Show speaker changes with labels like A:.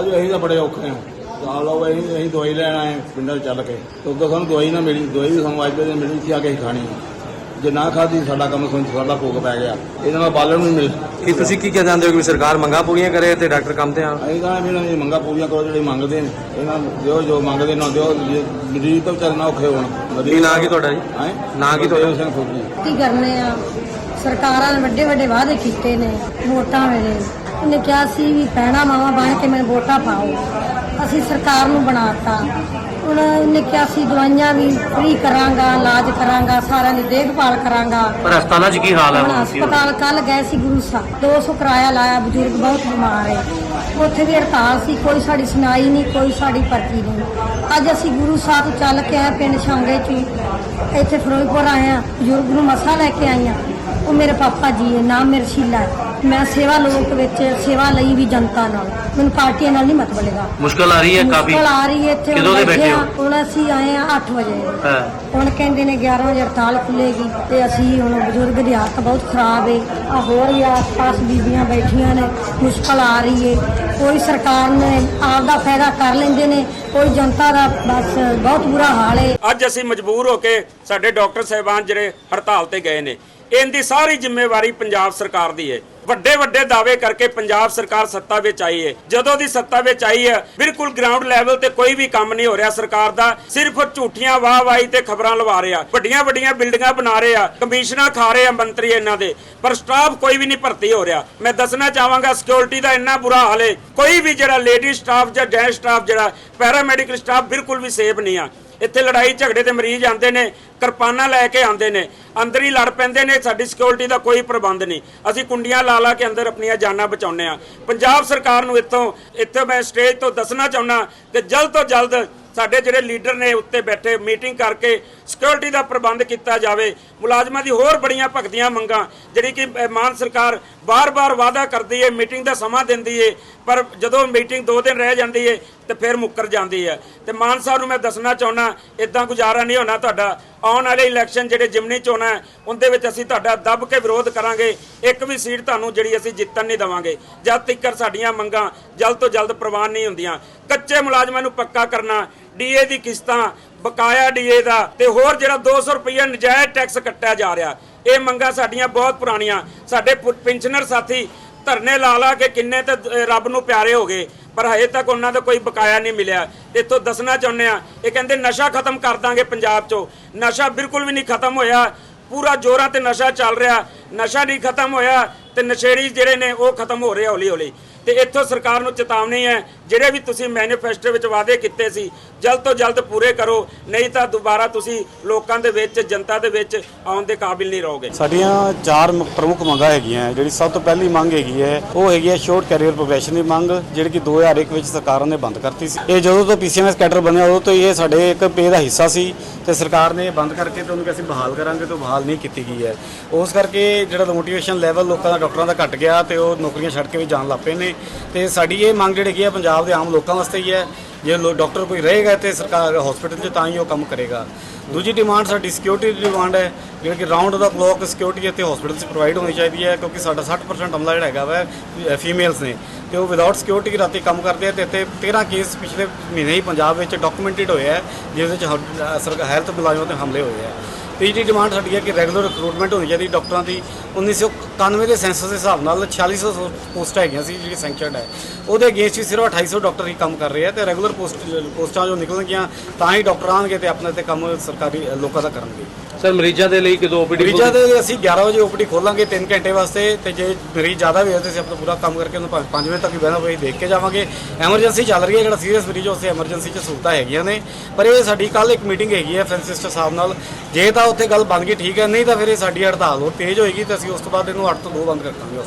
A: ਅਜੇ ਅਸੀਂ ਤਾਂ ਬੜੇ ਔਖੇ ਹਾਂ। ਆ ਲਓ ਅਸੀਂ ਅਸੀਂ ਦਵਾਈ ਲੈਣ ਆਏ ਪਿੰਡਾਂ ਚੱਲ ਕੇ। ਤੇ ਉਦੋਂ ਸਾਨੂੰ ਦਵਾਈ ਨਾ ਮਿਲੀ। ਦਵਾਈ ਵੀ ਸਾਨੂੰ ਅੱਜ ਦੇ ਮਿਲੀ ਸੀ ਆ ਕੇ ਅਸੀਂ ਖਾਣੀ ਹੈ। ਜੇ ਨਾ ਖਾਧੀ ਸਾਡਾ ਕੰਮ ਸੁਣ ਸਾਡਾ ਭੋਗ ਪੈ ਗਿਆ। ਇਹਦੇ ਨਾਲ ਬਾਲਣ ਨੂੰ ਮਿਲ
B: ਕੀ ਤੁਸੀਂ ਕੀ ਕਹਿ ਜਾਂਦੇ ਹੋ ਕਿ ਵੀ ਸਰਕਾਰ ਮੰਗਾਂ ਪੂਰੀਆਂ ਕਰੇ ਤੇ ਡਾਕਟਰ ਕੰਮ ਤੇ ਆਣ
A: ਅਸੀਂ ਤਾਂ ਵੀ ਇਹਨਾਂ ਦੀ ਮੰਗਾਂ ਪੂਰੀਆਂ ਕਰੋ ਜਿਹੜੇ ਮੰਗਦੇ ਨੇ। ਇਹਨਾਂ ਨੂੰ ਦਿਓ ਜੋ ਮੰਗਦੇ ਨਾ ਦਿਓ। ਜੇ ਮਰੀਜ਼ ਤਾਂ ਵਿਚਾਰੇ ਨਾ ਔਖੇ ਹੋਣ।
B: ਕੀ ਨਾਂ ਕੀ ਤੁਹਾਡਾ ਜੀ?
A: ਹੈਂ?
B: ਨਾਂ ਕੀ ਤੁਹਾਡਾ?
A: ਗੁਰਦੇਵ ਸਿੰਘ ਫੌਜੀ
C: ਕੀ ਕਰਨੇ ਆ? ਸਰਕਾਰਾਂ ਨੇ ਵੱਡੇ ਵੱਡੇ ਵਾਅਦੇ ਕੀਤੇ ਨੇ। ਵੋਟਾਂ ਵੇਲੇ। ਉਹਨੇ ਕਿਹਾ ਸੀ ਵੀ ਪੈਣਾ ਮਾਵਾ ਬਣ ਕੇ ਮੈਨੂੰ ਵੋਟਾਂ ਪਾਓ। ਅਸੀਂ ਸਰਕਾਰ ਨੂੰ ਬਣਾਤਾ। ਹੁਣ ਉਹਨੇ ਕਿਹਾ ਸੀ ਦਵਾਈਆਂ ਵੀ ਫ੍ਰੀ ਕਰਾਂਗਾ ਇਲਾਜ ਕਰਾਂਗਾ ਸਾਰਿਆਂ ਦੀ ਦੇਖਭਾਲ ਕਰਾਂਗਾ।
B: ਪਰ ਹਸਪਤਾਲਾਂ 'ਚ ਕੀ ਹਾਲ
C: ਹੁਣ? ਹਸਪਤਾਲ ਕੱਲ ਗਏ ਸੀ ਗੁਰੂ ਸਾਹਿਬ। 200 ਕਿਰਾਇਆ ਲਾਇਆ ਬਜ਼ੁਰਗ ਬਹੁਤ ਬਿਮਾਰ ਹੈ। ਉੱਥੇ ਵੀ ਹੜਤਾਲ ਸੀ ਕੋਈ ਸਾਡੀ ਸੁਣਾਈ ਨਹੀਂ ਕੋਈ ਸਾਡੀ ਪਰਚੀ ਨਹੀਂ। ਅੱਜ ਅਸੀਂ ਗੁਰੂ ਸਾਹਿਬ ਚੱਲ ਕੇ ਆਏ ਪਿੰਡ ਸ਼ਾਂਗੇ ਚ ਇੱਥੇ ਫਿਰੋਜ਼ਪੁਰ ਆਏ ਆ ਬਜ਼ੁਰਗ ਨੂੰ ਮਸਾ ਲੈ ਕੇ ਆਈ ਆ। ਉਹ ਮੇਰੇ ਪਾਪਾ ਜੀ ਹੈ ਨਾਮ ਮੇਰਾ ਸ਼ੀਲਾ ਹੈ। ਮੈਂ ਸੇਵਾ ਲੋਕ ਵਿੱਚ ਸੇਵਾ ਲਈ ਵੀ ਜਨਤਾ ਨਾਲ। ਮੈਨੂੰ ਪਾਰਟੀਆਂ ਨਾਲ ਨਹੀਂ ਮਤਲਬ ਲੇਗਾ
B: ਮੁਸ਼ਕਲ ਆ ਰਹੀ ਹੈ ਕਾਫੀ।
C: ਮੁਸ਼ਕਲ ਆ ਰਹੀ ਹੈ ਇੱਥੇ
B: ਕਦੋਂ ਦੇ ਬੈਠੇ ਹੋ?
C: ਹੁਣ ਅਸੀਂ ਆਏ ਆ 8 ਵਜੇ।
B: ਹਾਂ।
C: ਹੁਣ ਕਹਿੰਦੇ ਨੇ 11 ਵਜੇ ਹੜਤਾਲ ਖੁੱਲੇਗੀ ਤੇ ਅਸੀਂ ਹੁਣ ਬਜ਼ੁਰਗ ਦੀ ਹਾਲਤ ਬਹੁਤ ਖਰਾਬ ਹੈ। ਆ ਹੋਰ ਵੀ ਆਸ-ਪਾਸ ਬੀਬੀਆਂ ਬੈਠੀਆਂ ਨੇ। ਮੁਸ਼ਕਲ ਆ ਰਹੀ ਹੈ। ਕੋਈ ਸਰਕਾਰ ਨੇ ਆਪਦਾ ਫਾਇਦਾ ਕਰ ਲੈਂਦੇ ਨੇ। ਕੋਈ ਜਨਤਾ ਦਾ ਬਸ ਬਹੁਤ ਬੁਰਾ ਹਾਲ ਹੈ।
D: ਅੱਜ ਅਸੀਂ ਮਜਬੂਰ ਹੋ ਕੇ ਸਾਡੇ ਡਾਕਟਰ ਸਾਹਿਬਾਨ ਜਿਹੜੇ ਹੜਤਾਲ ਤੇ ਗਏ ਨੇ। ਇਹਦੀ ਸਾਰੀ ਜ਼ਿੰਮੇਵਾਰੀ ਪੰਜਾਬ ਸਰਕਾਰ ਦੀ ਹੈ। ਵੱਡੇ ਵੱਡੇ ਦਾਅਵੇ ਕਰਕੇ ਪੰਜਾਬ ਸਰਕਾਰ ਸੱਤਾ ਵਿੱਚ ਆਈ ਹੈ। ਜਦੋਂ ਦੀ ਸੱਤਾ ਵਿੱਚ ਆਈ ਹੈ, ਬਿਲਕੁਲ ਗਰਾਊਂਡ ਲੈਵਲ ਤੇ ਕੋਈ ਵੀ ਕੰਮ ਨਹੀਂ ਹੋ ਰਿਹਾ ਸਰਕਾਰ ਦਾ। ਸਿਰਫ ਝੂਠੀਆਂ ਵਾਹਵਾਹੀ ਤੇ ਖਬਰਾਂ ਲਵਾ ਰਿਹਾ। ਵੱਡੀਆਂ ਵੱਡੀਆਂ ਬਿਲਡਿੰਗਾਂ ਬਣਾ ਰਹੇ ਆ ਕਮਿਸ਼ਨਾਂ ਖਾ ਰਹੇ ਆ ਮੰਤਰੀ ਇਹਨਾਂ ਦੇ। ਪਰ ਸਟਾਫ ਕੋਈ ਵੀ ਨਹੀਂ ਭਰਤੀ ਹੋ ਰਿਹਾ। ਮੈਂ ਦੱਸਣਾ ਚਾਹਾਂਗਾ ਸਿਕਿਉਰਿਟੀ ਦਾ ਇੰਨਾ ਬੁਰਾ ਹਾਲ ਹੈ। ਕੋਈ ਵੀ ਜਿਹੜਾ ਲੇਡੀ ਸਟਾਫ ਜਾਂ ਜੈਂਟ ਸਟਾਫ ਜਿਹੜਾ ਪੈਰਾਮੈਡੀਕਲ ਸਟਾਫ ਬਿਲਕੁਲ ਵੀ ਸੇਫ ਨਹੀਂ ਆ। ਇੱਥੇ ਲੜਾਈ ਝਗੜੇ ਦੇ ਮਰੀਜ਼ ਆਉਂਦੇ ਨੇ, ਕਿਰਪਾਨਾਂ ਲੈ ਕੇ ਆਉਂਦੇ ਨੇ। ਅੰਦਰ ਹੀ ਲੜ ਪੈਂਦੇ ਨੇ, ਸਾਡੀ ਸਿਕਿਉਰਿਟੀ ਦਾ ਕੋਈ ਪ੍ਰਬੰਧ ਨਹੀਂ। ਅਸੀਂ ਕੁੰਡੀਆਂ ਲਾ ਲਾ ਕੇ ਅੰਦਰ ਆਪਣੀਆਂ ਜਾਨਾਂ ਬਚਾਉਂਦੇ ਆ ਪੰਜਾਬ ਸਰਕਾਰ ਨੂੰ ਇੱਥੋਂ, ਇੱਥੇ ਮੈਂ ਸਟੇਜ ਤੋਂ ਦੱਸਣਾ ਚਾਹੁੰਦਾ ਕਿ ਜਲਦ ਤੋਂ ਜਲਦ ਸਾਡੇ ਜਿਹੜੇ ਲੀਡਰ ਨੇ ਉੱਤੇ ਬੈਠੇ ਮੀਟਿੰਗ ਕਰਕੇ ਸਿਕਿਉਰਿਟੀ ਦਾ ਪ੍ਰਬੰਧ ਕੀਤਾ ਜਾਵੇ। ਮੁਲਾਜ਼ਮਾਂ ਦੀ ਹੋਰ ਬੜੀਆਂ ਭਗਦੀਆਂ ਮੰਗਾਂ, ਜਿਹੜੀ ਕਿ ਮਾਨ ਸਰਕਾਰ ਬਾਰ-ਬਾਰ ਵਾਅਦਾ ਕਰਦੀ ਹੈ ਮੀਟਿੰਗ ਦਾ ਸਮਾਂ ਦਿੰਦੀ ਹੈ ਪਰ ਜਦੋਂ ਮੀਟਿੰਗ 2 ਦਿਨ ਰਹਿ ਜਾਂਦੀ ਹੈ ਤੇ ਫਿਰ ਮੁੱਕਰ ਜਾਂਦੀ ਹੈ ਤੇ ਮਾਨ ਸਾਹਿਬ ਨੂੰ ਮੈਂ ਦੱਸਣਾ ਚਾਹੁੰਦਾ ਇਦਾਂ ਗੁਜ਼ਾਰਾ ਨਹੀਂ ਹੋਣਾ ਤੁਹਾਡਾ। ਆਉਣ ਵਾਲੇ ਇਲੈਕਸ਼ਨ ਜਿਹੜੇ ਜਿਮਨੀ ਚੋਣਾਂ ਹੈ, ਉਹਦੇ ਵਿੱਚ ਅਸੀਂ ਤੁਹਾਡਾ ਦੱਬ ਕੇ ਵਿਰੋਧ ਕਰਾਂਗੇ। ਇੱਕ ਵੀ ਸੀਟ ਤੁਹਾਨੂੰ ਜਿਹੜੀ ਅਸੀਂ ਜਿੱਤਣ ਨਹੀਂ ਦੇਵਾਂਗੇ। ਜਦ ਤੱਕ ਸਾਡੀਆਂ ਮੰਗਾਂ ਜਲਦ ਤੋਂ ਜਲਦ ਪ੍ਰਵਾਨ ਨਹੀਂ ਹੁੰਦੀਆਂ। ਕੱਚੇ ਮੁਲਾਜ਼ਮਾਂ ਨੂੰ ਪੱਕਾ ਕਰਨਾ ਡੀਏ ਦੀ ਕਿਸ਼ਤਾਂ, ਬਕਾਇਆ ਡੀਏ ਦਾ, ਤੇ ਹੋਰ ਜਿਹੜਾ 200 ਰੁਪਏ ਨਜਾਇਜ਼ ਟੈਕਸ ਕੱਟਿਆ ਜਾ ਰਿਹਾ। ਇਹ ਮੰਗਾਂ ਸਾਡੀਆਂ ਬਹੁਤ ਪੁਰਾਣੀਆਂ। ਸਾਡੇ ਪੁ- ਪੈਨਸ਼ਨਰ ਸਾਥੀ ਧਰਨੇ ਲਾ ਲਾ ਕੇ ਕਿੰਨੇ ਤੇ ਰੱਬ ਨੂੰ ਪਿਆਰੇ ਹੋ ਗਏ, ਪਰ ਹਜੇ ਤੱਕ ਉਹਨਾਂ ਦਾ ਕੋਈ ਬਕਾਇਆ ਨਹੀਂ ਮਿਲਿਆ। ਤੇ ਇੱਥੋਂ ਦੱਸਣਾ ਚਾਹੁੰਦੇ ਆ ਇਹ ਕਹਿੰਦੇ ਨਸ਼ਾ ਖਤਮ ਕਰ ਦਾਂਗੇ ਪੰਜਾਬ 'ਚੋਂ। ਨਸ਼ਾ ਬਿਲਕੁਲ ਵੀ ਨਹੀਂ ਖਤਮ ਹੋਇਆ, ਪੂਰਾ ਜੋਰਾਂ ਤੇ ਨਸ਼ਾ ਚੱਲ ਰਿਹਾ। ਨਸ਼ਾ ਨਹੀਂ ਖਤਮ ਹੋਇਆ ਤੇ ਨਸ਼ੇੜੀ ਜਿਹੜੇ ਨੇ ਉਹ ਖਤਮ ਹੋ ਰਹੇ ਹੌਲੀ ਹੌਲੀ ਤੇ ਇੱਥੋਂ ਸਰਕਾਰ ਨੂੰ ਚੇਤਾਵਨੀ ਹੈ, ਜਿਹੜੇ ਵੀ ਤੁਸੀਂ ਮੈਨੀਫੈਸਟੋ ਵਿੱਚ ਵਾਅਦੇ ਕੀਤੇ ਸੀ, ਜਲਦ ਤੋਂ ਜਲਦ ਪੂਰੇ ਕਰੋ, ਨਹੀਂ ਤਾਂ ਦੁਬਾਰਾ ਤੁਸੀਂ ਲੋਕਾਂ ਦੇ ਵਿੱਚ, ਜਨਤਾ ਦੇ ਵਿੱਚ ਆਉਣ ਦੇ ਕਾਬਿਲ ਨਹੀਂ ਰਹੋਗੇ।
E: ਸਾਡੀਆਂ ਚਾਰ ਪ੍ਰਮੁੱਖ ਮੰਗਾਂ ਹੈਗੀਆਂ ਜਿਹੜੀ ਸਭ ਤੋਂ ਪਹਿਲੀ ਮੰਗ ਹੈਗੀ ਹੈ, ਉਹ ਹੈਗੀ ਹੈ ਸ਼ੋਰਟ ਕੈਰੀਅਰ ਪ੍ਰੋਗਰੈਸ਼ਨ ਦੀ ਮੰਗ, ਜਿਹੜੀ ਕਿ 2001 ਵਿੱਚ ਸਰਕਾਰ ਨੇ ਬੰਦ ਕਰਤੀ ਸੀ। ਇਹ ਜਦੋਂ ਤੋਂ ਪੀਸੀਐਮਐਸ ਕੈਡਰ ਬਣਿਆ, ਉਦੋਂ ਤੋਂ ਇਹ ਸਾਡੇ ਇੱਕ ਪੇ ਦਾ ਹਿੱਸਾ ਸੀ ਤੇ ਸਰਕਾਰ ਨੇ ਇਹ ਬੰਦ ਕਰਕੇ ਤੇ ਉਹਨੂੰ ਕਿ ਅਸੀਂ ਬਹਾਲ ਕਰਾਂਗੇ ਤੇ ਬਹਾਲ ਨਹੀਂ ਕੀਤੀ ਗਈ ਹੈ। ਉਸ ਕਰਕੇ ਜਿਹੜਾ ਮੋਟੀਵੇਸ਼ਨ ਲੈਵਲ ਲੋਕਾਂ ਦਾ, ਡਾਕਟਰਾਂ ਦਾ ਘਟ ਗਿਆ ਤੇ ਉਹ ਨੌਕਰੀਆਂ ਛੱਡ ਕੇ ਵੀ ਜਾਣ ਲੱਗ ਪਏ ਨੇ ਤੇ ਸਾਡੀ ਇਹ ਮੰਗ ਜਿਹੜੀ ਹੈਗੀ ਹੈ ਪੰਜਾਬ ਦੇ ਆਮ ਲੋਕਾਂ ਵਾਸਤੇ ਹੀ ਹੈ। ਜੇ ਲੋ ਡਾਕਟਰ ਕੋਈ ਰਹੇਗਾ ਤੇ ਸਰਕਾਰ ਹਸਪੀਟਲ 'ਚ ਤਾਂ ਹੀ ਉਹ ਕੰਮ ਕਰੇਗਾ। ਦੂਜੀ ਡਿਮਾਂਡ ਸਾਡੀ ਸਿਕਿਉਰਿਟੀ ਦੀ ਡਿਮਾਂਡ ਹੈ। ਜਿਹੜੀ ਕਿ ਰਾਉਂਡ ਦਾ ਕਲੋਕ ਸਿਕਿਉਰਿਟੀ ਇੱਥੇ ਹਸਪੀਟਲ 'ਚ ਪ੍ਰੋਵਾਈਡ ਹੋਣੀ ਚਾਹੀਦੀ ਹੈ ਕਿਉਂਕਿ ਸਾਡਾ 60% ਹਮਲਾ ਜਿਹੜਾ ਹੈਗਾ ਵਾ ਫੀਮੇਲਸ ਨੇ। ਤੇ ਉਹ ਵਿਦਆਊਟ ਸਿਕਿਉਰਿਟੀ ਰਾਤੀ ਕੰਮ ਕਰਦੇ ਆ ਤੇ ਇੱਥੇ 13 ਕੇਸ ਪਿਛਲੇ ਮਹੀਨੇ ਹੀ ਪੰਜਾਬ ਵਿੱਚ ਡਾਕੂਮੈਂਟਡ ਹੋਏ ਹੈ ਜਿਸ ਵਿੱਚ ਸਰਕਾਰ ਹੈਲਥ ਮੁਲਾਜ਼ਮਾਂ ਤੇ ਹਮਲੇ ਹੋਏ ਆ। ਤੀਜੀ ਡਿਮਾਂਡ ਸਾਡੀ ਹੈ ਕਿ ਰੈਗੂਲਰ ਰਿਕਰੂਟਮੈਂਟ ਹੋਣੀ ਚਾਹੀਦੀ ਡਾਕਟਰਾਂ ਦੀ। 1991 ਦੇ ਸੈਂਸਸ ਦੇ ਹਿਸਾਬ ਨਾਲ 4600 ਪੋਸਟਾਂ ਹੈਗੀਆਂ ਸੀ ਜਿਹੜੀ ਸੈਂਕਸ਼ਨਡ ਹੈ। ਉਹਦੇ ਅਗੇਂਸਟ ਵੀ ਸਿਰਫ 2800 ਡਾਕਟਰ ਹੀ ਕੰਮ ਕਰ ਰਹੇ ਆ ਤੇ ਰੈਗੂਲਰ ਪੋਸਟ ਪੋਸਟਾਂ ਜੋ ਨਿਕਲਣਗੀਆਂ ਤਾਂ ਹੀ ਡਾਕਟਰ ਆਉਣਗੇ ਤੇ ਆਪਣੇ ਤੇ ਕੰਮ ਸਰਕਾਰੀ ਲੋਕਾਂ ਦਾ ਕਰਨਗੇ।
B: ਸਰ ਮਰੀਜ਼ਾਂ ਦੇ ਲਈ ਕਦੋਂ ਓਪੀਡੀ
E: ਮਰੀਜ਼ਾਂ ਦੇ ਲਈ ਅਸੀਂ 11 ਵਜੇ ਓਪੀਡੀ ਖੋਲਾਂਗੇ 3 ਘੰਟੇ ਵਾਸਤੇ ਤੇ ਜੇ ਮਰੀਜ਼ ਜ਼ਿਆਦਾ ਵੀ ਹੋਏ ਤੇ ਅਸੀਂ ਆਪਣਾ ਪੂਰਾ ਕੰਮ ਕਰਕੇ ਉਹਨੂੰ 5 ਵਜੇ ਤੱਕ ਹੀ ਬਹਿਣਾ ਪਈ ਦੇਖ ਕੇ ਜਾਵਾਂਗੇ। ਐਮਰਜੈਂਸੀ ਚੱਲ ਰਹੀ ਹੈ ਜਿਹੜਾ ਸੀਰੀਅਸ ਮਰੀਜ਼ ਉਸੇ ਐਮਰਜੈਂਸੀ 'ਚ ਸਹੂਲਤਾਂ ਹੈਗੀਆਂ ਨੇ। ਪਰ ਇਹ ਸਾਡੀ ਕੱਲ ਇੱਕ ਮੀਟਿੰਗ ਹੈਗੀ ਹੈ ਫੈਂਸਿਸਟਰ ਸਾਹਿਬ ਨਾਲ। ਜੇ ਤਾਂ ਉੱਥੇ ਗੱਲ ਬਣ ਗਈ, ਠੀਕ ਹੈ। ਨਹੀਂ ਤਾਂ ਫਿਰ ਇਹ ਸਾਡੀ ਹੜਤਾਲ ਹੋਰ ਤੇਜ਼ ਹੋਏਗੀ ਤੇ ਅਸੀਂ ਉਸ ਤੋਂ ਬਾਅਦ ਇਹਨੂੰ 8 ਤੋਂ 2 ਬੰਦ ਕਰ ਦਾਂਗੇ ਉਸ